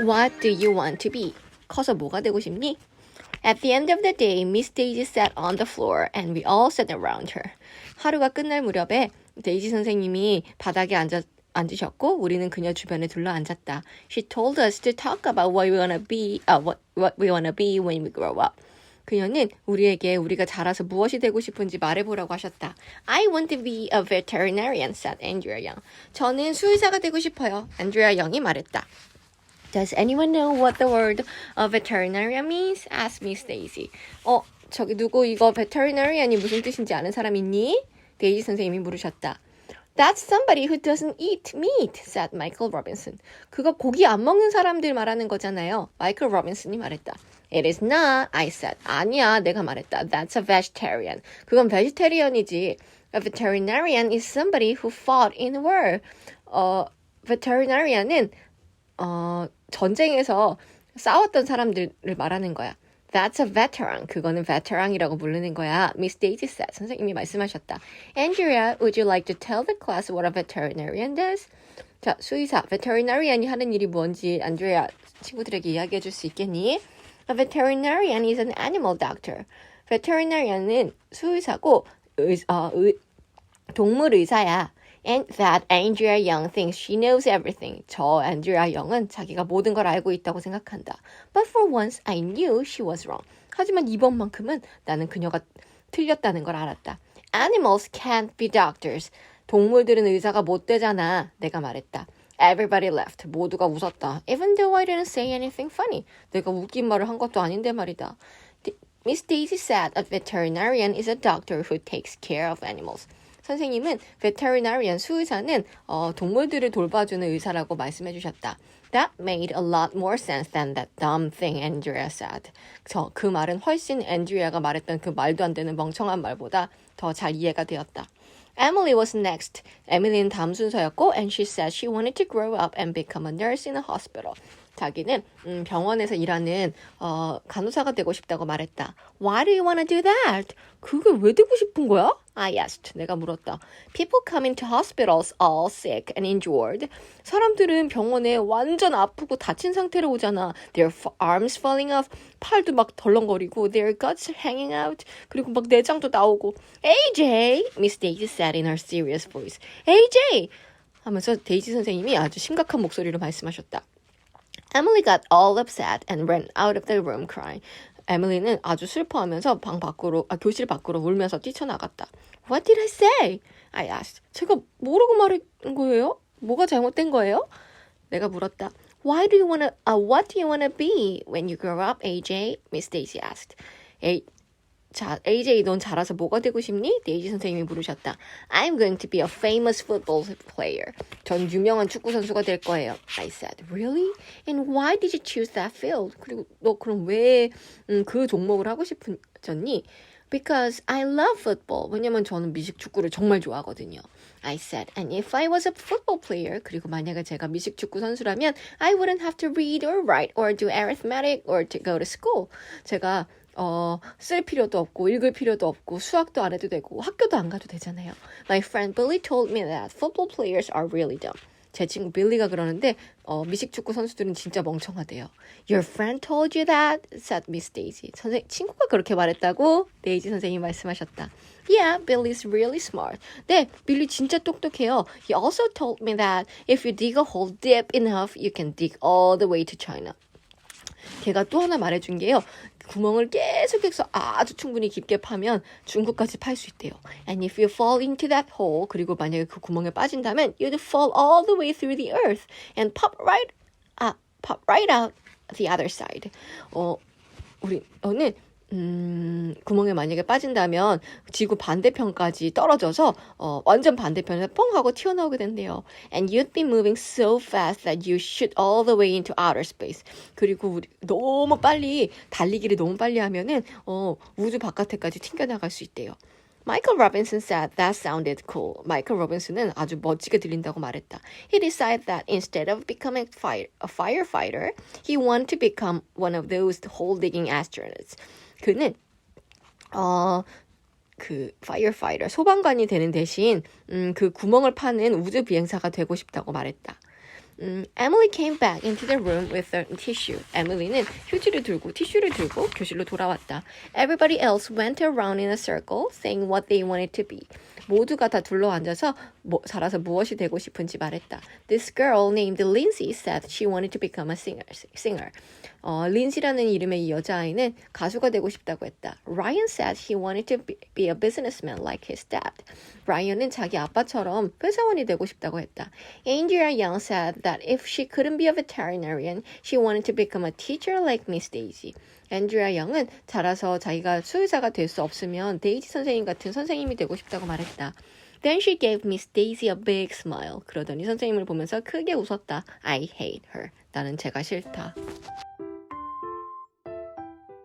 What do you want to be? 커서 뭐가 되고 싶니? At the end of the day, Miss Daisy sat on the floor and we all sat around her. 하루가 끝날 무렵에 데이지 선생님이 바닥에 앉아 앉으셨고 우리는 그녀 주변에 둘러 앉았다. She told us to talk about what we wanna be, uh, what, what we wanna be when we grow up. 그녀는 우리에게 우리가 자라서 무엇이 되고 싶은지 말해보라고 하셨다. I want to be a veterinarian, said Andrea Young. 저는 수의사가 되고 싶어요. 안드레아 영이 말했다. Does anyone know what the word uh, veterinarian means? asked Miss Daisy. 어, 저기 누구 이거 veterinarian이 무슨 뜻인지 아는 사람 있니? 데이지 선생님이 물으셨다. That's somebody who doesn't eat meat, said Michael Robinson. 그거 고기 안 먹는 사람들 말하는 거잖아요. 마이클 로빈슨이 말했다. It is not, I said. 아니야, 내가 말했다. That's a vegetarian. 그건 vegetarian이지. A veterinarian is somebody who fought in war. 어, veterinarian은 어, 전쟁에서 싸웠던 사람들을 말하는 거야. That's a veteran. 그거는 veteran이라고 부르는 거야. Miss Daisy said. 선생님이 말씀하셨다. Andrea, would you like to tell the class what a veterinarian does? 자, 수의사, veterinarian이 하는 일이 뭔지 안드레아 친구들에게 이야기해 줄 수 있겠니? A veterinarian is an animal doctor. veterinarian은 수의사고 의, 어, 의, 동물 의사야. And that Andrea Young thinks she knows everything. 저 Andrea Young은 자기가 모든 걸 알고 있다고 생각한다. But for once, I knew she was wrong. 하지만 이번만큼은 나는 그녀가 틀렸다는 걸 알았다. Animals can't be doctors. 동물들은 의사가 못 되잖아. 내가 말했다. Everybody left. 모두가 웃었다. Even though I didn't say anything funny. 내가 웃긴 말을 한 것도 아닌데 말이다. Miss Daisy said a veterinarian is a doctor who takes care of animals. 선생님은 veterinarian 수의사는 어, 동물들을 돌봐주는 의사라고 말씀해 주셨다. That made a lot more sense than that dumb thing Andrea said. 저, 그 말은 훨씬 앤드리아가 말했던 그 말도 안 되는 멍청한 말보다 더 잘 이해가 되었다. Emily was next. 에밀리는 다음 순서였고, and she said she wanted to grow up and become a nurse in a hospital. 자기는 음, 병원에서 일하는 어, 간호사가 되고 싶다고 말했다. Why do you want to do that? 그게 왜 되고 싶은 거야? I asked. 내가 물었다. People come into hospitals all sick and injured. 사람들은 병원에 완전 아프고 다친 상태로 오잖아. Their arms falling off. 팔도 막 덜렁거리고. Their guts hanging out. 그리고 막 내장도 나오고. AJ! Miss Daisy said in her serious voice. AJ! 하면서 데이지 선생님이 아주 심각한 목소리로 말씀하셨다. Emily got all upset and ran out of the room crying. 에밀리는 아주 슬퍼하면서 방 밖으로, 아, 교실 밖으로 울면서 뛰쳐나갔다. What did I say? I asked. 제가 뭐라고 말한 거예요? 뭐가 잘못된 거예요? 내가 물었다. Why do you wanna, uh, what do you wanna be when you grow up, AJ? Miss Daisy asked. 자, AJ 넌 자라서 뭐가 되고 싶니? 데이지 선생님이 물으셨다. I'm going to be a famous football player. 전 유명한 축구 선수가 될 거예요. I said, really? And why did you choose that field? 그리고 너 그럼 왜 음, 그 종목을 하고 싶었니? Because I love football. 왜냐면 저는 미식 축구를 정말 좋아하거든요. I said, and if I was a football player, 그리고 만약에 제가 미식 축구 선수라면, I wouldn't have to read or write or do arithmetic or to go to school. 제가 어, 쓸 필요도 없고 읽을 필요도 없고 수학도 안 해도 되고 학교도 안 가도 되잖아요. My friend Billy told me that football players are really dumb. 제 친구 빌리가 그러는데 어, 미식 축구 선수들은 진짜 멍청하대요. Your friend told you that? said Miss Daisy. 선생 친구가 그렇게 말했다고 데이지 선생님이 말씀하셨다. Yeah, Billy's really smart. 네, 빌리 진짜 똑똑해요. He also told me that if you dig a hole deep enough, you can dig all the way to China. 걔가 또 하나 말해준 게요. 구멍을 계속해서 아주 충분히 깊게 파면 중국까지 팔 수 있대요. And if you fall into that hole, 그리고 만약에 그 구멍에 빠진다면 you'd fall all the way through the earth and pop right, 아, pop right out the other side. 어, 우리 너는 음, 구멍에 만약에 빠진다면 지구 반대편까지 떨어져서 어, 완전 반대편에 뻥 하고 튀어나오게 된대요. And you'd be moving so fast that you shoot all the way into outer space. 그리고 우리 너무 빨리 달리기를 너무 빨리 하면은 어, 우주 바깥에까지 튕겨나갈 수 있대요. Michael Robinson said that sounded cool. 마이클 로빈슨은 아주 멋지게 들린다고 말했다. He decided that instead of becoming fire, a firefighter, he wanted to become one of those hole-digging astronauts. 그는 어, 그 firefighter 소방관이 되는 대신 음, 그 구멍을 파는 우주 비행사가 되고 싶다고 말했다. 음, Emily came back into the room with a tissue. 에밀리는 휴지를 들고 티슈를 들고 교실로 돌아왔다. Everybody else went around in a circle saying what they wanted to be. 모두가 다 둘러 앉아서 뭐, 자라서 무엇이 되고 싶은지 말했다. This girl named Lindsay said she wanted to become a singer. singer. 어, 린시라는 이름의 이 여자아이는 가수가 되고 싶다고 했다. Ryan said he wanted to be, be a businessman like his dad. 라이언은 자기 아빠처럼 회사원이 되고 싶다고 했다. Andrea Young said that if she couldn't be a veterinarian, she wanted to become a teacher like Miss Daisy. 앤드리아 영은 자라서 자기가 수의사가 될 수 없으면 데이지 선생님 같은 선생님이 되고 싶다고 말했다. Then she gave Miss Daisy a big smile. 그러더니 선생님을 보면서 크게 웃었다. I hate her. 나는 제가 싫다.